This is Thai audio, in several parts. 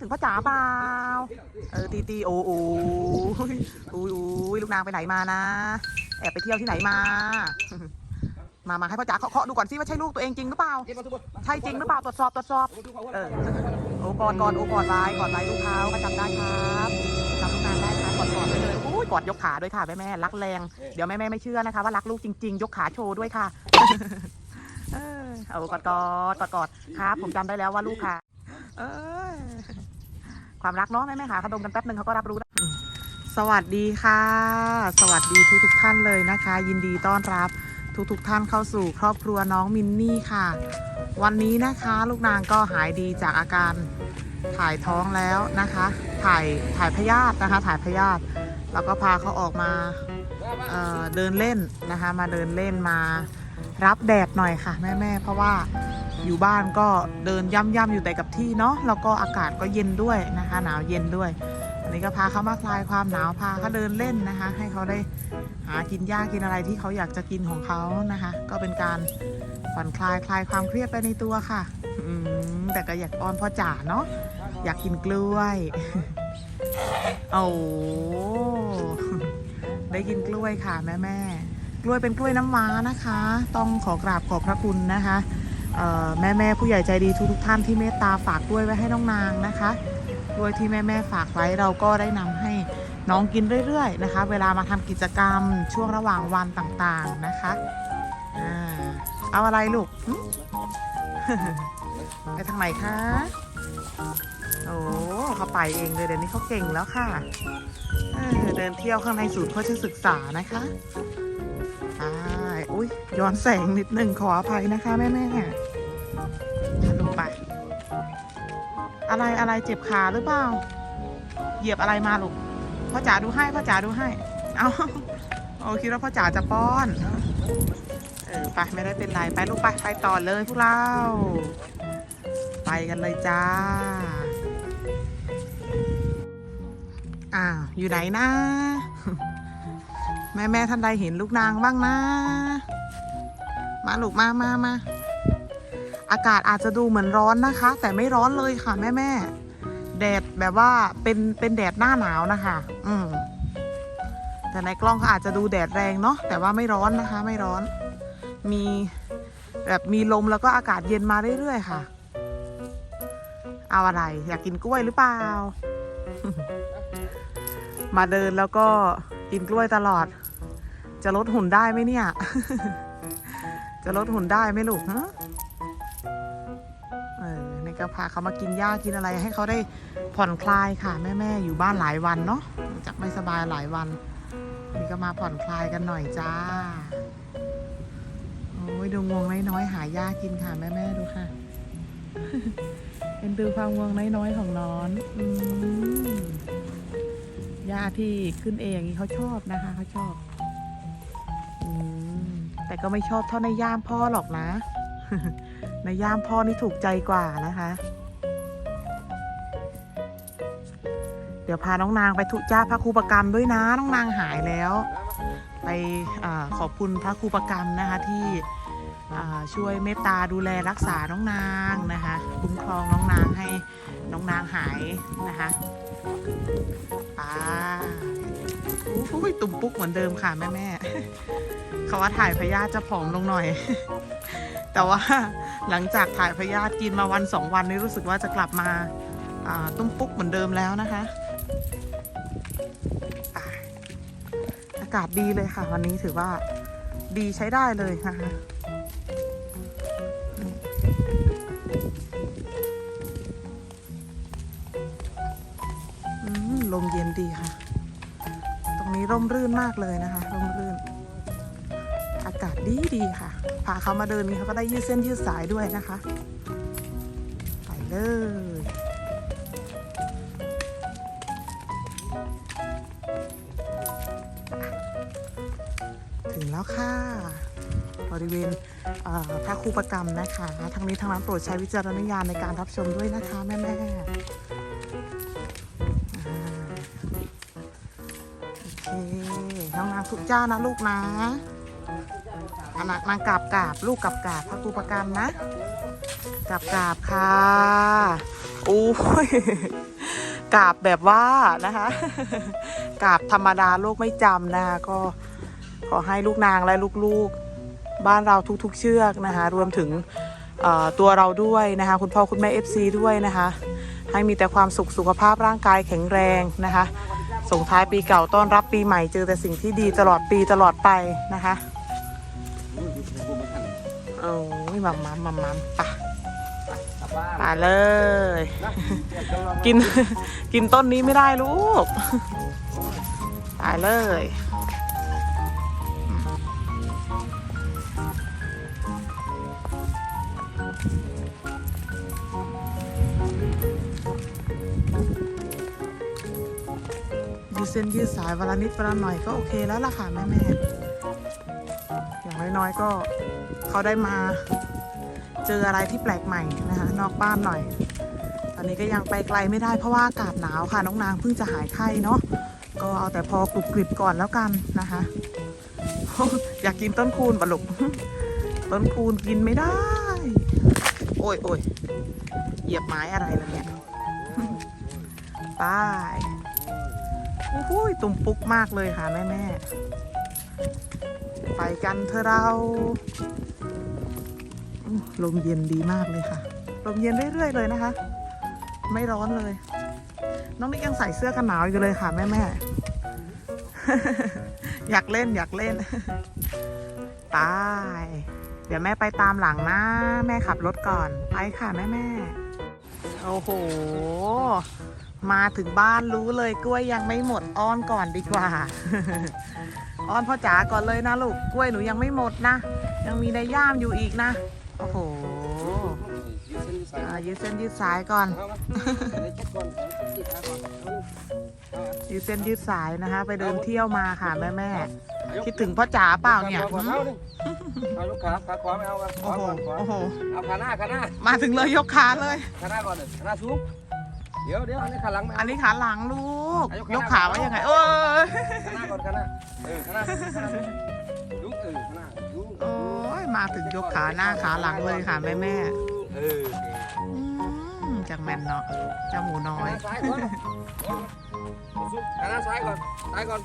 ถึงพ่อจ๋าเปล่า เออตีตีโอ้โอ้ยโอ้ยโอ้ยลูกนางไปไหนมานะ แอบไปเที่ยวที่ไหนมา มามาให้พ่อจ๋าเคาะดูก่อนสิว่าใช่ลูกตัวเองจริงหรือเปล่า ใช่จริงหรือเปล่าตรวจสอบตรวจสอบ เออ โอ้กอดกอดโอ้กอดไว้กอดไว้ลูกเขาก็จำได้ครับจำลูกนางได้ครับกอดกอดไว้เลยโอ้ยกอดยกขาด้วยค่ะแม่แม่รักแรง เดี๋ยวแม่แม่ไม่เชื่อนะคะว่ารักลูกจริง ๆ ยกขาโชว์ด้วยค่ะ เออเอากอดกอดกอดกอดครับ ผมจำได้แล้วว่าลูกค่ะ เออ ความรักเนาะแม่แม่ค่ะเขาดมกันแป๊บนึงเขาก็รับรู้แล้วสวัสดีค่ะ สวัสดีทุกทุกท่านเลยนะคะ ยินดีต้อนรับ ทุกทุกท่านเข้าสู่ครอบครัวน้องมินนี่ค่ะ วันนี้นะคะลูกนางก็หายดีจากอาการถ่ายท้องแล้วนะคะ ถ่ายถ่ายพยาธินะคะ ถ่ายพยาธิแล้วก็พาเขาออกมาเเดินเล่นนะคะ มาเดินเล่นมารับแดดหน่อยค่ะแม่ๆเพราะว่า อยู่บ้านก็เดินย่ำๆอยู่แต่กับที่เนาะแล้วก็อากาศก็เย็นด้วยนะคะ หนาวเย็นด้วยอันนี้ก็พาเขามาคลายความหนาวพาเขาเดินเล่นนะคะ ให้เขาได้หากินหญ้ากินอะไรที่เขาอยากจะกินของเขานะคะ ก็เป็นการผ่อนคลายคลายความเครียดไปในตัวค่ะอืแต่ก็อยากอ้อนพ่อจ๋าเนาะอยากกินกล้วยโอ้ได้กินกล้วยค่ะแม่แม่กล้วยเป็นกล้วยน้ำว้านะคะ ต้องขอกราบขอบพระคุณนะคะ แม่แม่ผู้ใหญ่ใจดีทุกทุกท่านที่เมตตาฝากกล้วยไว้ให้น้องนางนะคะกล้วยที่แม่แม่ฝากไว้เราก็ได้นำให้น้องกินเรื่อยๆนะคะ เวลามาทำกิจกรรมช่วงระหว่างวันต่างๆนะคะเอาอะไรลูกไปทางไหนคะโอ้เขาไปเองเลยเดี๋ยวนี้เขาเก่งแล้วค่ะเดินเที่ยวข้างในศูนย์โฆษศึกษานะคะใช่อุ้ยย้อนแสงนิดหนึ่งขออภัยนะคะแม่แม่ อะไรอะไรเจ็บขาหรือเปล่า เหยียบอะไรมาลูกพ่อจ๋าดูให้พ่อจ๋าดูให้ เอาโอ้คิดว่าพ่อจ๋าจะป้อน เออไปไม่ได้เป็นไรไปลูกไปไปต่อเลยพวกเรา ไปกันเลยจ้า อ้าวอยู่ไหนนะ แม่แม่ท่านใดเห็นลูกนางบ้างนะ มาลูกมามามา อากาศอาจจะดูเหมือนร้อนนะคะ แต่ไม่ร้อนเลยค่ะแม่แม่แดดแบบว่าเป็นเป็นแดดหน้าหนาวนะคะ อืมแต่ในกล้องเขาอาจจะดูแดดแรงเนาะแต่ว่าไม่ร้อนนะคะ ไม่ร้อน มีแบบมีลมแล้วก็อากาศเย็นมาเรื่อยๆค่ะ เอาอะไร อยากกินกล้วยหรือเปล่า มาเดินแล้วก็กินกล้วยตลอด จะลดหุ่นได้ไหมเนี่ย จะลดหุ่นได้ไหมลูกฮะเออใน ก็พาเขามากินหญ้ากินอะไรให้เขาได้ผ่อนคลายค่ะ แม่ๆอยู่บ้านหลายวันเนาะจากไม่สบายหลายวันนี่ก็มาผ่อนคลายกันหน่อยจ้าโอ้ยดูงวงน้อยๆหายากินค่ะแม่ๆดูค่ะเป็นดูความงวงน้อยๆของน้อนหญ้าที่ขึ้นเองเขาชอบนะคะเขาชอบอแต่ก็ไม่ชอบเท่าในย่ามพ่อหรอกนะ ในย่ามพ่อนี่ถูกใจกว่านะคะ เดี๋ยวพาน้องนางไปทุจ้าพระครูประกรรมด้วยนะ น้องนางหายแล้ว ไปอขอบคุณพระครูประกรรมนะคะ ที่ช่วยเมตตาดูแลรักษาน้องนางนะคะคุ้มครองน้องนางให้น้องนางหายนะคะป้าอุ้ยตุ่มปุ๊กเหมือนเดิมค่ะแม่แม่เขาว่าถ่ายพยาจะผอมลงหน่อย แต่ว่าหลังจากถ่ายพยาธิกินมาวันสองวันนี้รู้สึกว่าจะกลับมาตุ้มปุ๊กเหมือนเดิมแล้วนะคะ อากาศดีเลยค่ะ วันนี้ถือว่าดีใช้ได้เลยนะคะลมเย็นดีค่ะ ตรงนี้ร่มรื่นมากเลยนะคะ ร่มรื่นากาศดีดีค่ะพาเขามาเดินมีเขาก็ได้ยืดเส้นยืดสายด้วยนะคะ ไปเลยถึงแล้วค่ะ บริเวณเพระครูประกรรมนะคะ ทั้งนี้ทั้งนั้นโปรดใช้วิจารณญาณในการรับชมด้วยนะคะแม่แม่ๆโอเค น้องนางทุกเจ้านะลูกนะ อันนางกราบกราบลูกกราบกราบพระครูประกรรมนะกราบกราบค่ะโอ้ยกราบแบบว่านะคะกราบธรรมดาโลกไม่จำนะคะก็ขอให้ลูกนางและลูกๆ บ้านเราทุกๆ เชือกนะคะ รวมถึงตัวเราด้วยนะคะ คุณพ่อคุณแม่ FC ด้วยนะคะ ให้มีแต่ความสุขสุขภาพร่างกายแข็งแรงนะคะ ส่งท้ายปีเก่าต้อนรับปีใหม่เจอแต่สิ่งที่ดีตลอดปีตลอดไปนะคะ โอ้ยมัมมัมมัมมัมไปไปเลย กินกินต้นนี้ไม่ได้ลูกไปเลยยืดเส้นยืดสายวันละนิดวันละหน่อยก็โอเคแล้วล่ะค่ะแม่แม่ๆอย่าง น้อยๆ ก็เขาได้มาเจออะไรที่แปลกใหม่นะคะ นอกบ้านหน่อย ตอนนี้ก็ยังไปไกลไม่ได้เพราะว่าอากาศหนาวค่ะน้องนางเพิ่งจะหายไข้เนาะก็เอาแต่พอกรุบกริบก่อนแล้วกันนะคะ อยากกินต้นคูณปะลุกต้นคูณกินไม่ได้ โอ้ยโอ้ยเหยียบไม้อะไรแล่ะเนี่ยไปโอ้โหตุ่มปุกมากเลยค่ะแม่แม่ ไปกันเถอะเราลมเย็นดีมากเลยค่ะ ลมเย็นเรื่อยๆเลยนะคะ ไม่ร้อนเลย น้องนิกยังใส่เสื้อกันหนาวอยู่เลยค่ะแม่แม่อยากเล่นอยากเล่นไปเดี๋ยวแม่ไปตามหลังนะ แม่ขับรถก่อน ไปค่ะแม่แม่โอ้โห มาถึงบ้านรู้เลยกล้วยยังไม่หมดอ้อนก่อนดีกว่า อ้อนพ่อจ๋าก่อนเลยนะลูกกล้วยหนูยังไม่หมดนะ ยังมีในย่ามอยู่อีกนะ โอ้โหอ่ายืดเส้นยืดสายก่อน ยืดเส้นยืดสายนะคะ ไปเดินเที่ยวมาค่ะแม่แม่ๆคิดถึงพ่อจ๋าเปล่าเนี่ยหืมเอายกขาขาขวาไม่เอาครับขโอ้วาโหก่อนขวาโอ้โหเอาขาหน้าขาหน้ามาถึงเลยยกขาเลยขาหน้าก่อนเลยขาหน้าสูง เดี๋ยวเดี๋ยวอันนี้ขาหลังไม่อัเอานนี้ขาหลังลูก อะยยกกขาขาหน้าไว้ยังไง เอ้ยขาหน้าก่อนขาหน้าเออขาหน้าขาหน้าลุกเออขาหน้าลุกโอ้ยมาถึงยกขาหน้าขาหลังเลยค่ะแม่แม่เออๆอืมจากแมนเนาะเจ้าหมูน้อขายหน้าซ้ายก่อนสุดขาหน้าซ้ายก่อนซ้ายก่อน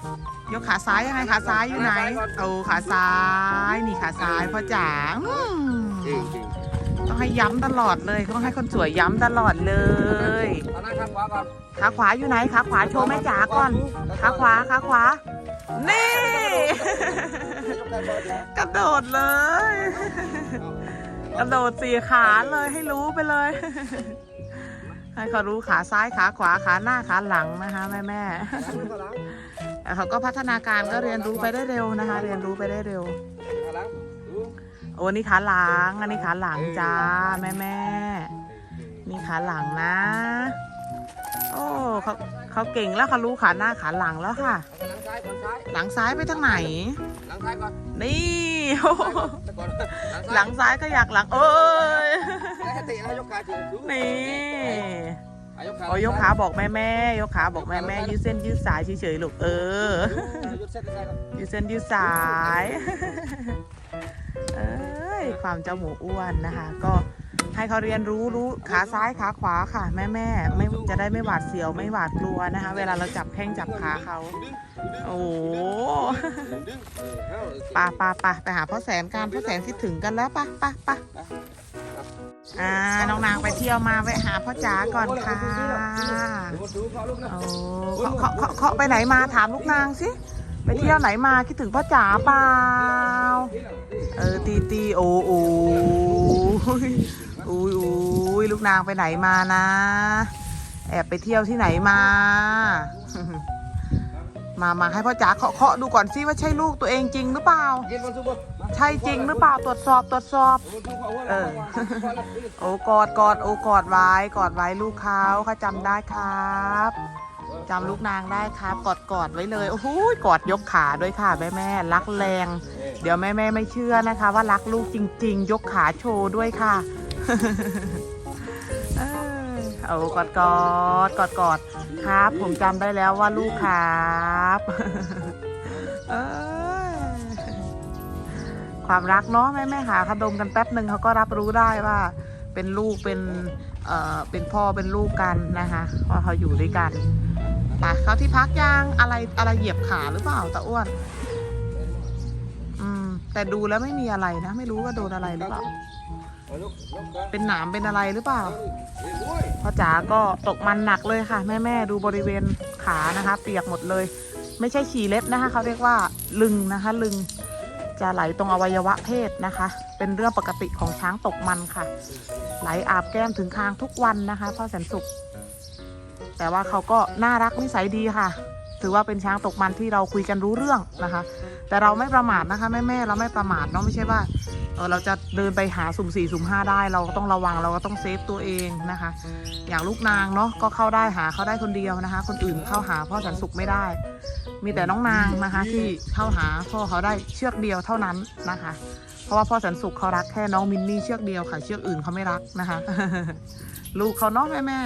ยกขาซ้ายยังไงขาซ้ายอยู่ไหนขาซ้ายก่อนโอ้ขาซ้ายนี่ขาซ้ายพ่อจ๋าอืมจริงจริงต้องให้ย้ำตลอดเลยต้องให้คนสวยย้ำตลอดเลย ขาขวาก่อนขาขวาอยู่ไหนขาขวาโชว์แม่จ๋าก่อนขาขวาขาขวา นี่ กระโดดเลย กระโดดสี่ขาเลยให้รู้ไปเลย ให้เขารู้ขาซ้ายขาขวาขาหน้าขาหลังนะคะ แม่แม่แต่เขาก็พัฒนาการก็เรียนรู้ไปได้เร็วนะคะ เรียนรู้ไปได้เร็วขาหลังดูโอ้นี่ขาหลัง อันนี้ขาหลังจ้า แม่แม่นี่ขาหลังนะ โอ้เขาเขาเก่งแล้วเขารู้ขาหน้าขาหลังแล้วค่ะ หลังซ้ายก่อนซ้ายหลังซ้ายไปทางไหน หลังซ้ายก่อนนี่โอ้โหก่อนหลังซ้ายก็อยากหลังเอ้ยแล้วติแล้วยกขาจีดูนี่อะยกขาโอ้ยกขาบอกแม่แม่ๆยกขาบอกแม่แม่ๆยืดเส้นยืดสายเฉยๆลูกเออยืดเส้นซ้ายก่อนยืดเส้นยืดสาย เอ้ย ความเจ้าหมูอ้วนนะคะ ก็ ให้เขาเรียนรู้รู้ขาซ้ายขาขวาค่ะแม่แม่ไม่จะได้ไม่หวาดเสียวไม่หวาดกลัวนะคะ เวลาเราจับแข้งจับขาเขาโอ้โหปะปะปะไปหาพ่อแสนกันพ่อแสนคิดถึงกันแล้วปะปะปะอ่าน้องนางไปเที่ยวมาไปหาพ่อจ๋าก่อนค่ะโอ้เคาะเคาะเคาะเคาไปไหนมาถามลูกนางสิไปเที่ยวไหนมาคิดถึงพ่อจ๋าเปล่าเออตีตีโอ้โอ้ อุ้ยอุ้ยลูกนางไปไหนมานะ แอบไปเที่ยวที่ไหนมา มามาให้พ่อจ๋าเคาะเคาะดูก่อนสิว่าใช่ลูกตัวเองจริงหรือเปล่า ใช่จริงหรือเปล่าตรวจสอบตรวจสอบ เออ โอ้กอดกอดโอ้กอดไว้กอดไว้ลูกเขาเขาจำได้ครับจำลูกนางได้ครับกอดกอดไว้เลยโอ้โหกอดยกขาด้วยค่ะแม่แม่รักแรง เดี๋ยวแม่แม่ไม่เชื่อนะคะ ว่ารักลูกจริง ๆ ยกขาโชว์ด้วยค่ะ เอากอดกอดกอดกอดครับ ผมจำได้แล้วว่าลูกครับความรักเนาะแม่แม่หาขดมกันแป๊บหนึ่งเขาก็รับรู้ได้ว่า เป็นลูกเป็นเอ่อเป็นพ่อเป็นลูกกันนะคะพราะเขาอยู่ด้วยกันไปเขาที่พักยางอะไรอะไรเหยียบขาหรือเปล่าตาอ้วน อืม แต่ดูแล้วไม่มีอะไรนะ ไม่รู้ว่าโดนอะไรหรือเปล่า เป็นหนามเป็นอะไรหรือเปล่าพ่อจ๋าก็ตกมันหนักเลยค่ะแม่แม่ๆดูบริเวณขานะคะ เปียกหมดเลย ไม่ใช่ฉี่เล็บนะคะเขาเรียกว่าลึงนะคะ ลึงจะไหลตรงอวัยวะเพศนะคะ เป็นเรื่องปกติของช้างตกมันค่ะ ไหลอาบแก้มถึงคางทุกวันนะคะพ่อแสนสุข แต่ว่าเขาก็น่ารักนิสัยดีค่ะ ถือว่าเป็นช้างตกมันที่เราคุยกันรู้เรื่องนะคะ แต่เราไม่ประมาทนะคะแม่แม่ๆเราไม่ประมาทเนาะไม่ใช่ว่า เออเราจะเดินไปหาสุ่มสี่สุ่มห้าได้ เราก็ต้องระวังเราก็ต้องเซฟตัวเองนะคะ อย่างลูกนางเนาะก็เข้าได้หาเข้าได้คนเดียวนะคะ คนอื่นเข้าหาพ่อแสนสุขไม่ได้ มีแต่น้องนางนะคะ ที่เข้าหาพ่อเขาได้เชือกเดียวเท่านั้นนะคะ เพราะว่าพ่อแสนสุขเขารักแค่น้องมินนี่เชือกเดียวค่ะ เชือกอื่นเขาไม่รักนะคะ ลูกเขาเนาะแม่แม่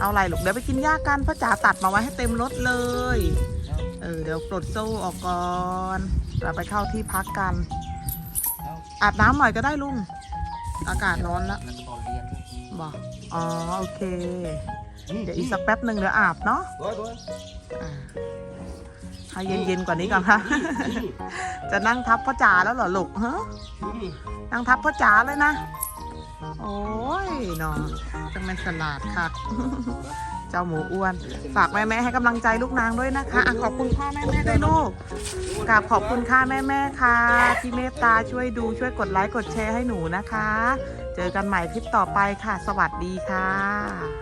เอาอะไรลูกเดี๋ยวไปกินหญ้ากันพ่อจ๋าตัดมาไว้ให้เต็มรถเลย เออเดี๋ยวปลดโซ่ออกก่อนเราไปเข้าที่พักกัน อาบน้ำหน่อยก็ได้ลุง อากาศร้อนแล้วแล้วก็ตอนเรียนบอกอ๋อโอเคนี่เดี๋ยวอีกสักแป๊บหนึ่งเดี๋ยวอาบเนาะด้วยด้วยอ่าให้เย็นๆกว่านี้ก่อนค่ะ จะนั่งทับพ่อจ๋าแล้วเหรอลูกฮะนี่นั่งทับพ่อจ๋าเลยนะ โอ้ยเนาะจังเป็นสลัดค่ะ เจ้าหมูอ้วน ฝากแม่แม่ให้กำลังใจลูกนางด้วยนะคะอะขอบคุณพ่อแม่แม่ด้วยลูกกราบขอบคุณค่ะแม่แม่ค่ะ ที่เมตตาช่วยดูช่วยกดไลค์กดแชร์ให้หนูนะคะ เจอกันใหม่คลิปต่อไปค่ะ สวัสดีค่ะ